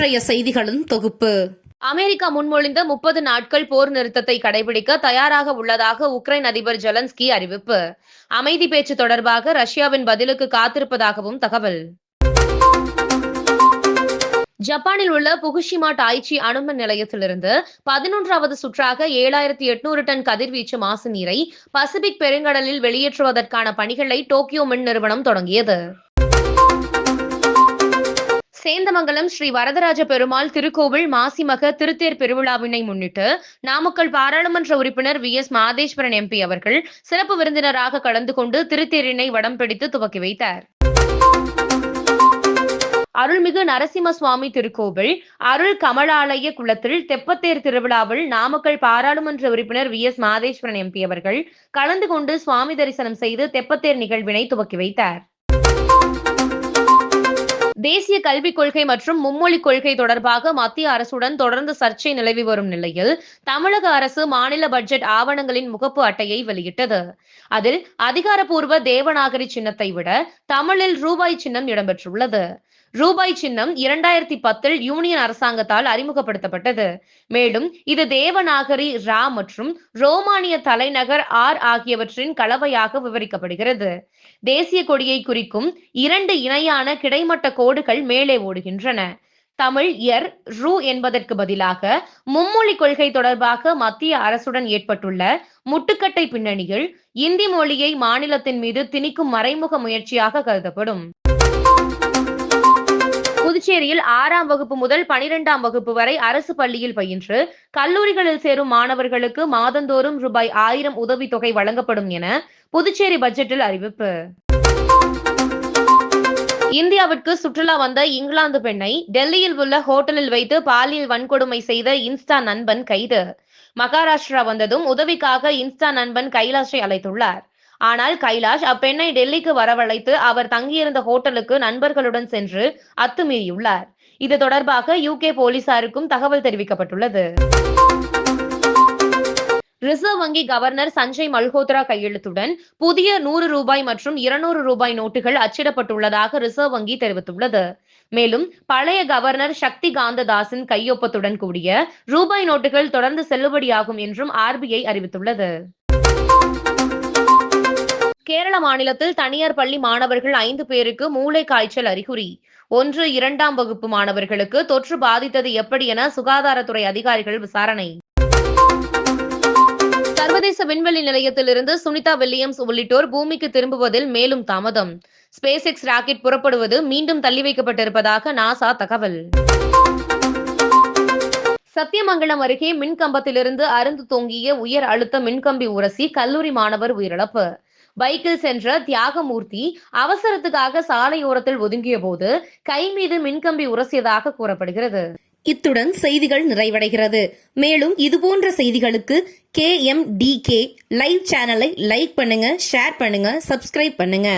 இன்றைய செய்திகளின் தொகுப்பு. அமெரிக்கா முன்மொழிந்த முப்பது நாட்கள் போர் நிறுத்தத்தை கடைபிடிக்க தயாராக உள்ளதாக உக்ரைன் அதிபர் ஜெலன்ஸ்கி அறிவிப்பு. அமைதி பேச்சு தொடர்பாக ரஷ்யாவின் பதிலுக்கு காத்திருப்பதாகவும் தகவல். ஜப்பானில் உள்ள புகுஷிமா டாய்ச்சி அணுமின் நிலையத்திலிருந்து பதினொன்றாவது சுற்றாக ஏழாயிரத்தி எட்நூறு டன் கதிர்வீச்சு மாசு நீரை பசிபிக் பெருங்கடலில் வெளியேற்றுவதற்கான பணிகளை டோக்கியோ மின் நிறுவனம் தொடங்கியது. சேந்தமங்கலம் ஸ்ரீ வரதராஜ பெருமாள் திருக்கோவில் மாசிமக திருத்தேர் பெருவிழாவினை முன்னிட்டு நாமக்கல் பாராளுமன்ற உறுப்பினர் வி எஸ் மாதேஸ்வரன் எம்பி அவர்கள் சிறப்பு விருந்தினராக கலந்து கொண்டு திருத்தேரினை வடம் பிடித்து துவக்கி வைத்தார். அருள்மிகு நரசிம்ம சுவாமி திருக்கோவில் அருள் கமலாலய குளத்தில் தெப்பத்தேர் திருவிழாவில் நாமக்கல் பாராளுமன்ற உறுப்பினர் வி எஸ் மாதேஸ்வரன் எம்பி அவர்கள் கலந்து கொண்டு சுவாமி தரிசனம் செய்து தெப்பத்தேர் நிகழ்வினை துவக்கி வைத்தார். தேசிய கல்விக் கொள்கை மற்றும் மும்மொழி கொள்கை தொடர்பாக மத்திய அரசுடன் தொடர்ந்து சர்ச்சை நிலவி வரும் நிலையில் தமிழக அரசு மாநில பட்ஜெட் ஆவணங்களின் முகப்பு அட்டையை வெளியிட்டது. அதில் அதிகாரப்பூர்வ தேவநாகரி சின்னத்தை விட தமிழில் ரூபாய் சின்னம் இடம்பெற்றுள்ளது. ரூபாய் சின்னம் இரண்டாயிரத்தி பத்தில் யூனியன் அரசாங்கத்தால் அறிமுகப்படுத்தப்பட்டது. மேலும் இது தேவநாகரி ரா மற்றும் ரோமானிய தலைநகர் ஆர் ஆகியவற்றின் கலவையாக விவரிக்கப்படுகிறது. தேசிய கொடியை குறிக்கும் இரண்டு இணையான கிடைமட்ட கோடுகள் மேலே ஓடுகின்றன. தமிழ் எர் ரூ என்பதற்கு பதிலாக மும்மொழி கொள்கை தொடர்பாக மத்திய அரசுடன் ஏற்பட்டுள்ள முட்டுக்கட்டை பின்னணியில் இந்தி மொழியை மாநிலத்தின் மீது திணிக்கும் மறைமுக முயற்சியாக கருதப்படும். புதுச்சேரியில் ஆறாம் வகுப்பு முதல் பனிரெண்டாம் வகுப்பு வரை அரசு பள்ளியில் பயின்று. கல்லூரிகளில் சேரும் மாணவர்களுக்கு மாதந்தோறும் ரூபாய் ஆயிரம் உதவித்தொகை வழங்கப்படும் என புதுச்சேரி பட்ஜெட்டில் அறிவிப்பு. இந்தியாவிற்கு சுற்றுலா வந்த இங்கிலாந்து பெண்ணை டெல்லியில் உள்ள ஹோட்டலில் வைத்து பாலியல் வன்கொடுமை செய்த இன்ஸ்டா நண்பன் கைது. மகாராஷ்டிரா வந்ததும் உதவிக்காக இன்ஸ்டா நண்பன் கைலாஷை அழைத்துள்ளார். ஆனால் கைலாஷ் அப்பெண்ணை டெல்லிக்கு வரவழைத்து அவர் தங்கியிருந்த ஹோட்டலுக்கு நண்பர்களுடன் சென்று அத்துமீறியுள்ளார். இது தொடர்பாக யூகே போலீசாருக்கும் தகவல் தெரிவிக்கப்பட்டுள்ளது. ரிசர்வ் வங்கி கவர்னர் சஞ்சய் மல்ஹோத்ரா கையெழுத்துடன் புதிய நூறு ரூபாய் மற்றும் இருநூறு ரூபாய் நோட்டுகள் அச்சிடப்பட்டுள்ளதாக ரிசர்வ் வங்கி தெரிவித்துள்ளது. மேலும் பழைய கவர்னர் சக்தி காந்ததாஸின் கையொப்பத்துடன் கூடிய ரூபாய் நோட்டுகள் தொடர்ந்து செல்லுபடியாகும் என்றும் ஆர்பிஐ அறிவித்துள்ளது. கேரள மாநிலத்தில் தனியார் பள்ளி மாணவர்கள் ஐந்து பேருக்கு மூளை காய்ச்சல் அறிகுறி. ஒன்று இரண்டாம் வகுப்பு மாணவர்களுக்கு தொற்று பாதித்தது எப்படி என சுகாதாரத்துறை அதிகாரிகள் விசாரணை. சர்வதேச விண்வெளி நிலையத்திலிருந்து சுனிதா வில்லியம்ஸ் உள்ளிட்டோர் பூமிக்கு திரும்புவதில் மேலும் தாமதம். ஸ்பேஸ் எக்ஸ் ராக்கெட் புறப்படுவது மீண்டும் தள்ளி வைக்கப்பட்டிருப்பதாக நாசா தகவல். சத்தியமங்கலம் அருகே மின்கம்பத்திலிருந்து அருந்து தொங்கிய உயர் அழுத்த மின்கம்பி உரசி கல்லூரி மாணவர் உயிரிழப்பு. பைக்கில் சென்ற தியாகமூர்த்தி அவசரத்துக்காக சாலையோரத்தில் ஒதுங்கிய போது கை மீது மின்கம்பி உரசியதாக கூறப்படுகிறது. இத்துடன் செய்திகள் நிறைவடைகிறது. மேலும் இதுபோன்ற செய்திகளுக்கு K M T K live சேனலை லைக் பண்ணுங்க ஷேர் பண்ணுங்க சப்ஸ்கிரைப் பண்ணுங்க.